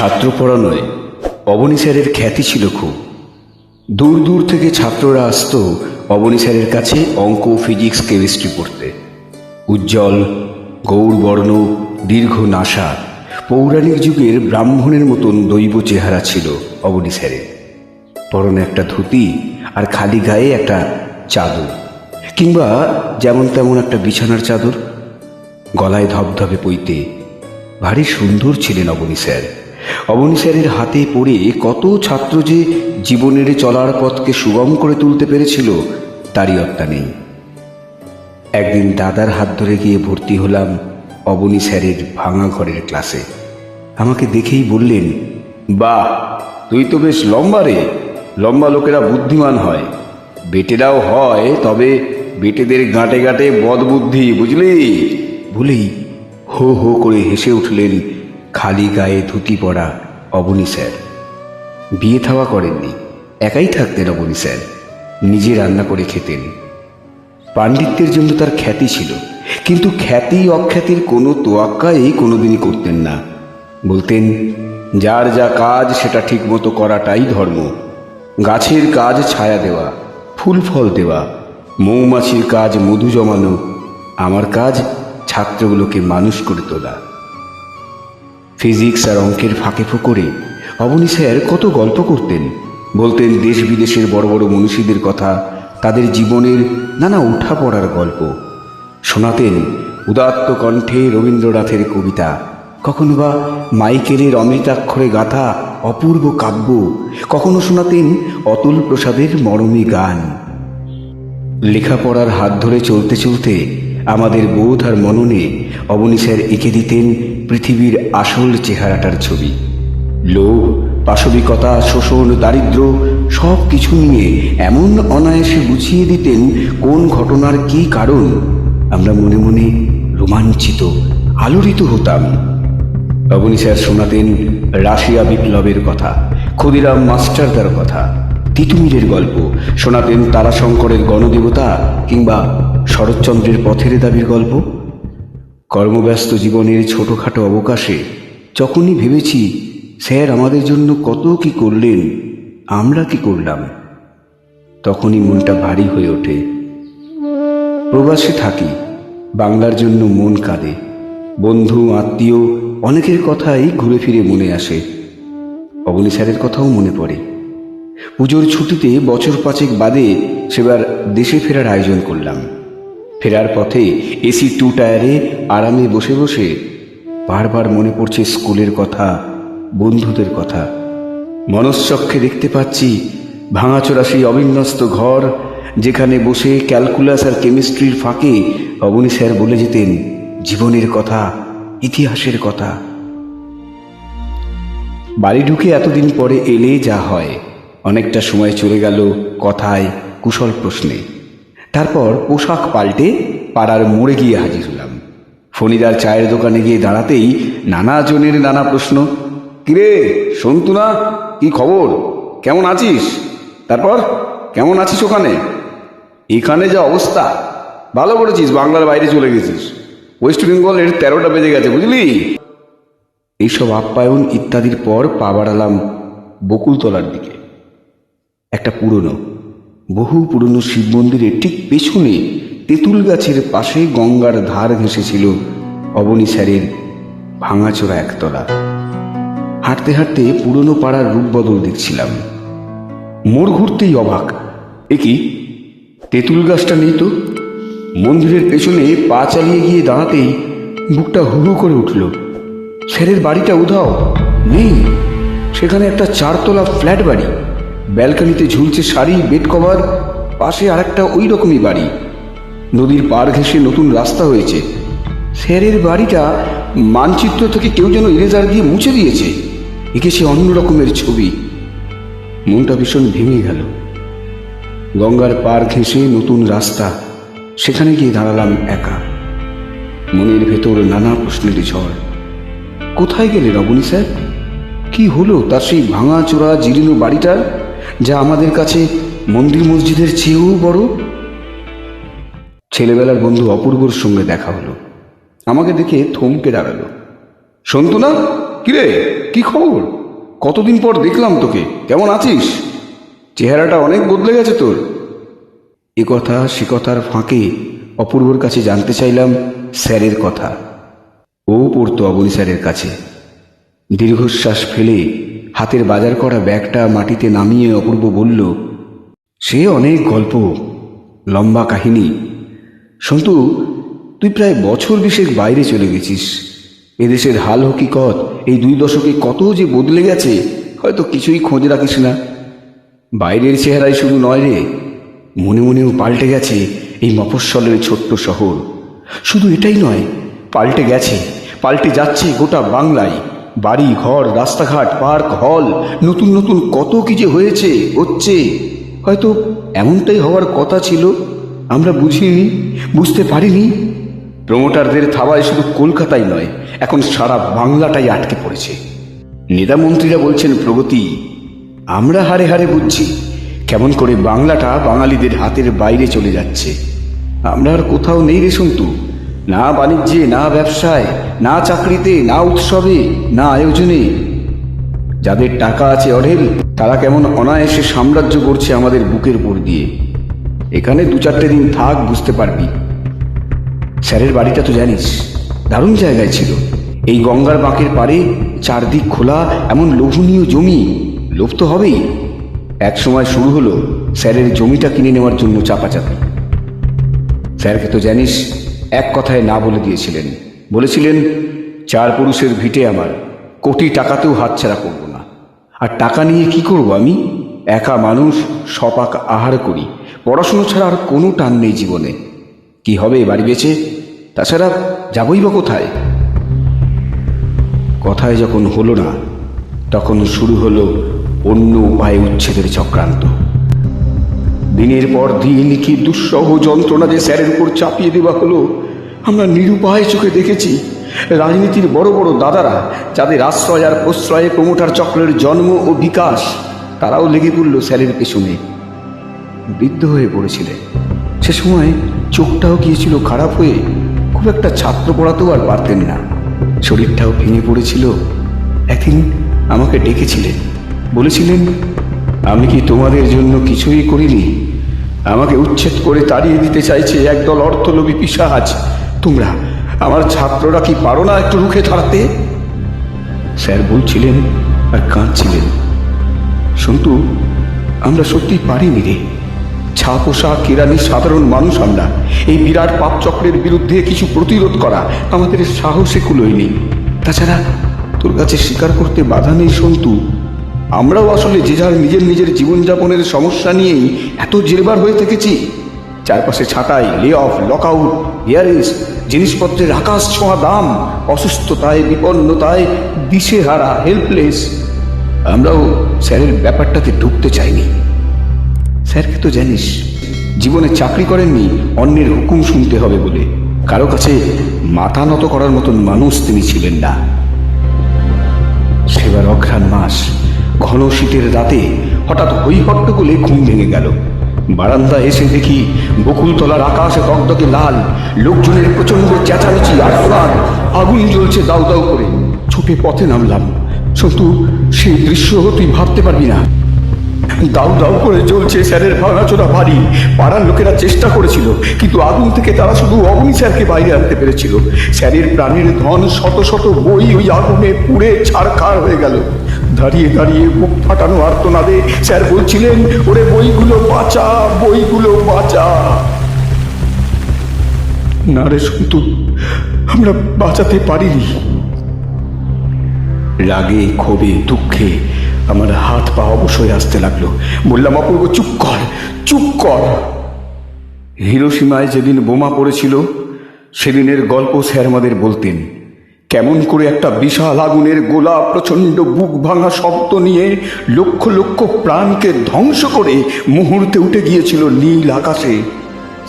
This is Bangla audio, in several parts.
ছাত্র পড়ানোয় অবনী স্যারের খ্যাতি ছিল খুব। দূর দূর থেকে ছাত্ররা আসতো অবনী স্যারের কাছে অঙ্ক, ফিজিক্স, কেমিস্ট্রি পড়তে। উজ্জ্বল গৌরবর্ণ দীর্ঘ নাসা, পৌরাণিক যুগের ব্রাহ্মণের মতন দৈব চেহারা ছিল অবনী স্যারের। পরনে একটা ধুতি আর খালি গায়ে একটা চাদর, কিংবা যেমন তেমন একটা বিছানার চাদর। গলায় ধবধবে পইতে ভারী সুন্দর ছিলেন অবনী স্যার। অবনী স্যারের হাতে পড়ে কত ছাত্র যে জীবনের চলার পথকে সুগম করে তুলতে পেরেছিল, তারই অত্তা নেই। একদিন দাদার হাত ধরে গিয়ে ভর্তি হলাম অবনী স্যারের ভাঙা ঘরের ক্লাসে। আমাকে দেখেই বললেন, বাহ, তুই তো বেশ লম্বা রে, লম্বা লোকেরা বুদ্ধিমান হয়। বেটেরাও হয়, তবে বেটেদের গাঁটে গাঁটে বদবুদ্ধি, বুঝলি? বলেই হো হো করে হেসে উঠলেন খালি গায়ে ধুতি পরা অবনী স্যার। বিয়ে থাওয়া করেননি, একাই থাকতেন অবনী স্যার। নিজে রান্না করে খেতেন। পাণ্ডিত্যের জন্য তার খ্যাতি ছিল, কিন্তু খ্যাতি অখ্যাতির কোনো তোয়াক্কাই কোনোদিনই করতেন না। বলতেন, যার যা কাজ সেটা ঠিকমতো করাটাই ধর্ম। গাছের কাজ ছায়া দেওয়া, ফুল ফল দেওয়া, মৌমাছির কাজ মধু জমানো, আমার কাজ ছাত্রগুলোকে মানুষ করে তোলা। ফিজিক্স আর অঙ্কের ফাঁকে ফোকরে অবনী স্যার কত গল্প করতেন, বলতেন দেশ বিদেশের বড় বড় মনীষীদের কথা, তাদের জীবনের নানা উঠা পড়ার গল্প। শোনাতেন উদাত্ত কণ্ঠে রবীন্দ্রনাথের কবিতা, কখনো বা মাইকেলের অমৃতাক্ষরে গাথা অপূর্ব কাব্য, কখনো শোনাতেন অতুল প্রসাদের মরমী গান। লেখাপড়ার হাত ধরে চলতে চলতে আমাদের বোধ আর মননে অবনী স্যার এঁকে দিতেন পৃথিবীর আসল চেহারাটার ছবি। লোভ, পাশবিকতা, শোষণ দারিদ্র সব কিছু নিয়ে এমন অনায়াসে বুঝিয়ে দিতেন কোন ঘটনার কী কারণ, আমরা মনে মনে রোমাঞ্চিত, আলোড়িত হতাম। অবনী স্যার শোনাতেন রাশিয়া বিপ্লবের কথা, ক্ষুদিরাম মাস্টারদার কথা, তিতুমিরের গল্প, শোনাতেন তারাশঙ্করের গণদেবতা কিংবা শরৎচন্দ্রের পথের দাবির গল্প। কর্মব্যস্ত জীবনের ছোটোখাটো অবকাশে যখনই ভেবেছি, স্যার, আমাদের জন্য কত কি করলেন, আমরা কি করলাম? তখনই মনটা ভারী হয়ে ওঠে। প্রবাসে থাকি, বাংলার জন্য মন কাঁদে, বন্ধু, আত্মীয়, অনেকের কথাই ঘুরে ফিরে মনে আসে। অবনী স্যারের কথাও মনে পড়ে। পুজোর ছুটিতে বছর পাঁচেক বাদে সেবার দেশে ফেরার আয়োজন করলাম। ফেরার পথে এসি টু টায়ারে আরামে বসে বসে বারবার মনে পড়ছে স্কুলের কথা, বন্ধুদের কথা। মনশ্চক্ষে দেখতে পাচ্ছি ভাঙাচোরা সেই অবিন্যস্ত ঘর, যেখানে বসে ক্যালকুলাস আর কেমিস্ট্রির ফাঁকে অবনী স্যার বলে যেতেন, জীবনের কথা, ইতিহাসের কথা। বাড়ি ঢুকে এতদিন পরে এলে যা হয়, অনেকটা সময় চলে গেল কথায়, কুশল প্রশ্নে। তারপর পোশাক পাল্টে পাড়ার মোড়ে গিয়ে হাজির হলাম। ফণিদার চায়ের দোকানে গিয়ে দাঁড়াতেই নানা জনের নানা প্রশ্ন, কিরে সন্তু না কি খবর? কেমন আছিস? তারপর, কেমন আছিস ওখানে? এখানে যা অবস্থা। ভালো করেছিস, বাংলার বাইরে চলে গেছিস। ওয়েস্ট বেঙ্গলের তেরোটা বেজে গেছে, বুঝলি? এইসব আপ্যায়ন ইত্যাদির পর পা বাড়ালাম বকুলতলার দিকে। একটা পুরনো বহু পুরনো শিব মন্দিরের ঠিক পেছনে তেঁতুল গাছের পাশে গঙ্গার ধার ঘেঁষেছিল অবনী স্যারের ভাঙাচোরা একতলা। হাঁটতে হাঁটতে পুরনো পাড়ার রূপ বদল দেখছিলাম। মোড় ঘুরতেই অবাক। এ কি? তেঁতুল গাছটা নেই তো? মন্দিরের পেছনে পা চালিয়ে গিয়ে দাঁড়াতেই বুকটা হু হু করে উঠল। স্যারের বাড়িটা উধাও। নেই। সেখানে একটা চারতলা ফ্ল্যাট বাড়ি। ব্যালকনিতে ঝুলছে শাড়ি, বেড কভার, পাশে আর একটা ওই রকমই বাড়ি। নদীর পার ঘেঁষে নতুন রাস্তা হয়েছে। স্যারের বাড়িটা মানচিত্র থেকে কেউ যেন ইরেজার দিয়ে মুছে দিয়েছে। এঁকেছে অন্য রকমের ছবি। মনটা ভীষণ ভেঙে গেল। গঙ্গার পার ঘেঁষে নতুন রাস্তা। সেখানে গিয়ে দাঁড়ালাম একা। মনের ভেতর নানা প্রশ্নের ঝড়। কোথায় গেলে রবণী স্যার? কি হলো তার সেই ভাঙা চোরা জিরিনো বাড়িটার? যা আমাদের কাছে মন্দির মসজিদের চেয়েও বড়। ছেলেবেলার বন্ধু অপূর্বর সঙ্গে দেখা হলো। আমাকে দেখে থমকে দাঁড়াল। সন্তু না? কিরে? কি খবর? কতদিন পর দেখলাম তোকে। কেমন আছিস? চেহারাটা অনেক বদলে গেছে তোর। এ কথা, সে কথার ফাঁকে অপূর্বর কাছে জানতে চাইলাম স্যারের কথা। ও পড়তো অবনী স্যারের কাছে। দীর্ঘশ্বাস ফেলে হাতের বাজার করা ব্যাগটা মাটিতে নামিয়ে অপূর্ব বলল, সে অনেক গল্প, লম্বা কাহিনী। সন্তু, তুই প্রায় বছর বিশেক বাইরে চলে গেছিস। এদেশের হাল হকিকত, এই দুই দশকে কত যে বদলে গেছে, হয়তো কিছুই খোঁজ রাখিস না। বাইরের চেহারায় শুধু নয় রে, মনে মনেও পাল্টে গেছে এই মফস্বলের ছোট্ট শহর। শুধু এটাই নয়, পাল্টে গেছে, পাল্টে যাচ্ছে গোটা বাংলায়। বাড়ি, ঘর, রাস্তাঘাট, পার্ক, হল, নতুন নতুন কত কি যে হয়েছে, হচ্ছে। হয়তো এমনটাই হওয়ার কথা ছিল, আমরা বুঝিনি, বুঝতে পারিনি। প্রমোটারদের থাবায় শুধু কলকাতায় নয়, এখন সারা বাংলাটাই আটকে পড়েছে। নেতা মন্ত্রীরা বলছেন, প্রগতি, আমরা হারে হারে বুঝছি, কেমন করে বাংলাটা বাঙালিদের হাতের বাইরে চলে যাচ্ছে। আমরা আর কোথাও নেই রে সন্তু, না বাণিজ্যে, না ব্যবসায় না চাকরিতে, না উৎসবে, না আয়োজনে। যাদের টাকা আছে অঢেল, তারা কেমন অনায়াসে সাম্রাজ্য করছে আমাদের বুকের উপর দিয়ে। এখানে দু চারটে দিন থাক, বুঝতে পারবি। স্যারের বাড়িটা তো জানিস, দারুণ জায়গায় ছিল। এই গঙ্গার বাঁকের পারে চারদিক খোলা, এমন লোভনীয় জমি। লোভ তো হবেই। এক সময় শুরু হলো স্যারের জমিটা কিনে নেওয়ার জন্য চাপাচাপি। স্যারকে তো জানিস, এক কথায় না বলে দিয়েছিলেন। বলেছিলেন, চার পুরুষের ভিটে আমার, কোটি টাকাতেও হাতছাড়া করব না। আর টাকা নিয়ে কি করব আমি? একা মানুষ, সপাক আহার করি। পড়াশুনো ছাড়া আর কোনো টান নেই জীবনে। কি হবে বাড়ি বেচে? তাছাড়া যাবই বা কোথায়? কথায় যখন হলো না, তখন শুরু হলো অন্য উপায়ে উচ্ছেদের চক্রান্ত। দিনের পর দিন কি দুঃসহ যন্ত্রণা যে স্যারের উপর চাপিয়ে দেওয়া হলো আমরা নিরুপায় চোখে দেখেছি রাজনীতির বড় বড় দাদারা, যাদের আশ্রয় আর প্রশ্রয়ে প্রমোটার চক্রের জন্ম ও বিকাশ, তারাও লেগে পড়ল স্যারের পেছনে। বৃদ্ধ হয়ে পড়েছিলেন সে সময় চোখটাও গিয়েছিল খারাপ হয়ে, খুব একটা ছাত্র পড়াতেও আর পারতেন না। শরীরটাও ভেঙে পড়েছিল। একদিন আমাকে ডেকেছিলেন। বলেছিলেন, আমি কি তোমাদের জন্য কিছুই করিনি? আমাকে উচ্ছেদ করে তাড়িয়ে দিতে চাইছে একদল অর্থলোভী পিসাজ। তোমরা, আমার ছাত্ররা কি পারো না একটু রুখে দাঁড়াতে? স্যার বলছিলেন আর কাঁদছিলেন। সন্তু, আমরা সত্যি পারিনি রে। ছা পোষা কেরানি, সাধারণ মানুষ আমরা। এই বিরাট পাপ চক্রের বিরুদ্ধে কিছু প্রতিরোধ করা আমাদের সাহসে কুলোয়নি তাছাড়া, তোর কাছে স্বীকার করতে বাধা নেই, সন্তু। আমরাও আসলে যে যার নিজের নিজের জীবনযাপনের সমস্যা নিয়েই এত জেরবার হয়ে থেকেছি। চারপাশে ছাঁটাই লে অফ লক আউট হিয়ারিস জিনিসপত্রের আকাশ ছোঁয়া দাম, অসুস্থতায়, বিপন্নতায়, দিশেহারা হেল্পলেস আমরাও স্যারের ব্যাপারটাতে ঢুকতে চাইনি। স্যারকে তো জানিস, জীবনে চাকরি করেননি, অন্যের হুকুম শুনতে হবে বলে। কারও কাছে মাথা নত করার মতন মানুষ তিনি ছিলেন না। সেবার অঘ্রাণ মাস, ঘন শীতের রাতে হঠাৎ হইহট্টগুলে ঘুম ভেঙে গেল। বারান্দা এসে দেখি বকুলতলার আকাশে দগদগে লাল, লোকজনের প্রচণ্ড চেঁচামেচি আর ফ্লাগ আগুন জ্বলছে দাউ দাউ করে। ছুটে পথে নামলাম। সন্তু, সেই দৃশ্য তুই ভাবতে পারবি না। দাউ দাউ করে জ্বলছে স্যারের ভাঙাচোরা বাড়ি। পাড়ার লোকেরা চেষ্টা করেছিল, কিন্তু আগুন থেকে তারা শুধু অগ্নি স্যারকে বাইরে আনতে পেরেছিল। স্যারের প্রাণের ধন শত শত বই ওই আগুনে পুড়ে ছাড়খাড় হয়ে গেল। দাঁড়িয়ে দাঁড়িয়ে বুক ফাটানো আর্তনাদে স্যার বলছিলেন, ওরে বইগুলো বাঁচা বইগুলো বাঁচা। না রে সন্তু, আমরা বাঁচাতে পারিনি। রাগে, ক্ষোভে, দুঃখে আমার হাত পা অবশ্যই আসতে লাগল। বললাম, অপূর্ব, চুপ কর চুপ কর। হিরোসীমায় যেদিন বোমা পড়েছিল, সেদিনের গল্প স্যার আমাদের বলতেন, কেমন করে একটা বিশাল আগুনের গোলা প্রচণ্ড বুক ভাঙা শব্দ নিয়ে লক্ষ লক্ষ প্রাণকে ধ্বংস করে মুহূর্তে উঠে গিয়েছিল নীল আকাশে।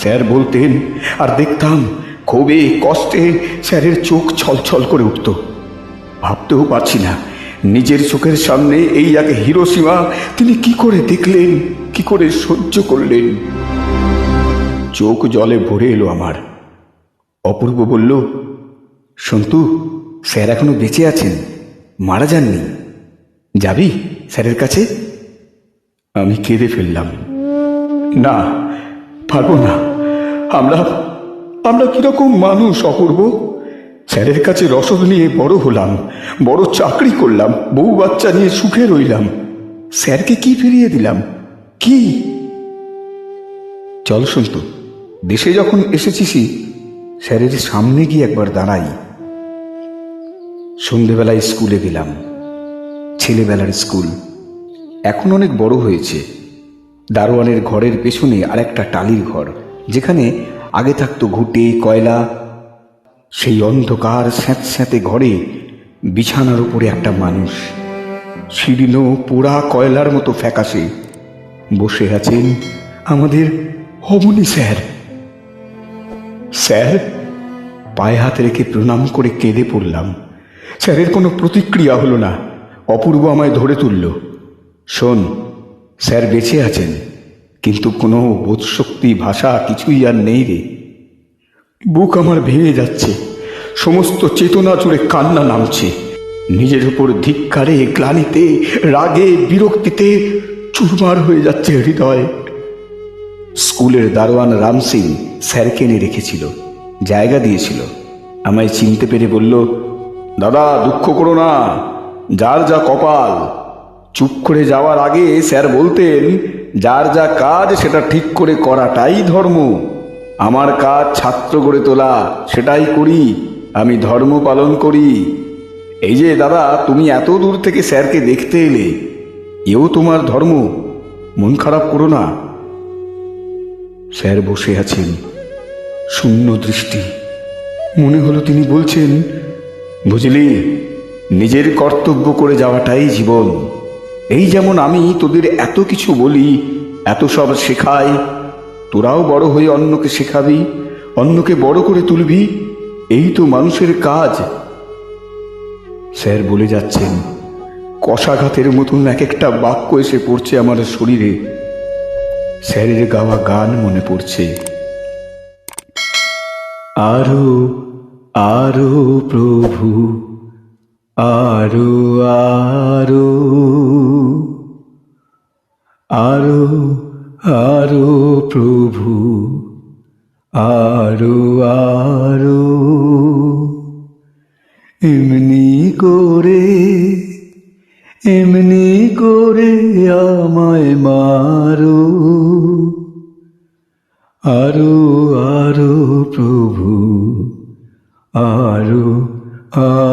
স্যার বলতেন, আর দেখতাম খুবই কষ্টে স্যারের চোখ ছলছল করে উঠত। ভাবতেও পারছি না নিজের চোখের সামনে এই এক হিরোসীমা তিনি কি করে দেখলেন, কি করে সহ্য করলেন? চোখ জলে ভরে এলো আমার। অপূর্ব বলল, সন্তু, স্যার এখনও বেঁচে আছেন। মারা যাননি। যাবি স্যারের কাছে? আমি কেঁদে ফেললাম। না, পারব না। আমরা আমরা কীরকম মানুষ, অপূর্ব? স্যারের কাছে রসদ নিয়ে বড় হলাম, বড় চাকরি করলাম, বউ বাচ্চা নিয়ে সুখে রইলাম। স্যারকে কি ফিরিয়ে দিলাম? কি? চল শুনতো দেশে যখন এসেছিসই স্যারের সামনে গিয়ে একবার দাঁড়াই। সন্ধেবেলায় স্কুলে গেলাম। ছেলেবেলার স্কুল। এখন অনেক বড় হয়েছে। দারোয়ানের ঘরের পেছনে আরেকটা টালির ঘর, যেখানে আগে থাকতো ঘুটে, কয়লা সেই অন্ধকার স্যাঁত স্যাঁতে ঘরে বিছানার উপরে একটা মানুষ। শিরিন পোড়া কয়লার মতো ফ্যাকাশে। বসে আছেন আমাদের হবনি স্যার। স্যার, পায়ে হাত রেখে প্রণাম করে কেঁদে পড়লাম। স্যারের কোনো প্রতিক্রিয়া হলো না। অপূর্ব আমায় ধরে তুলল। শোন, স্যার বেঁচে আছেন, কিন্তু কোনো বোধশক্তি, ভাষা কিছুই আর নেই রে। বুক আমার ভেঙে যাচ্ছে। সমস্ত চেতনা জুড়ে কান্না নামছে। নিজের উপর ধিক্কারে, গ্লানিতে, রাগে, বিরক্তিতে চুরমার হয়ে যাচ্ছে হৃদয়। স্কুলের দারোয়ান রাম সিং স্যারকে এনে রেখেছিল। জায়গা দিয়েছিল। আমায় চিনতে পেরে বলল, দাদা, দুঃখ করো না। যার যা কপাল। চুপ করে যাওয়ার আগে স্যার বলতেন, যার যা কাজ সেটা ঠিক করে করাটাই ধর্ম। আমার কাজ ছাত্র গড়ে তোলা, সেটাই করি, আমি ধর্ম পালন করি। এই যে দাদা, তুমি এত দূর থেকে স্যারকে দেখতে এলে, এও তোমার ধর্ম, মন খারাপ করো না। স্যার বসে আছেন, শূন্য দৃষ্টি। মনে হলো তিনি বলছেন, বুঝলি, নিজের কর্তব্য করে যাওয়াটাই জীবন। এই যেমন আমি তোদের এত কিছু বলি, এত সব শেখাই তোরাও বড় হয়ে অন্যকে শেখাবি, অন্যকে বড় করে তুলবি, এই তো মানুষের কাজ। স্যার বলে যাচ্ছেন, কষাঘাতের মতন এক একটা বাক্য এসে পড়ছে আমার শরীরে। স্যারের গাওয়া গান মনে পড়ছে। আরও আরও প্রভু, আরও আরও আরও আরও প্রভু, আরও আরও। এমনি করে এমনি করে আমায় মারো। আরও আরও প্রভু, আরও আরও।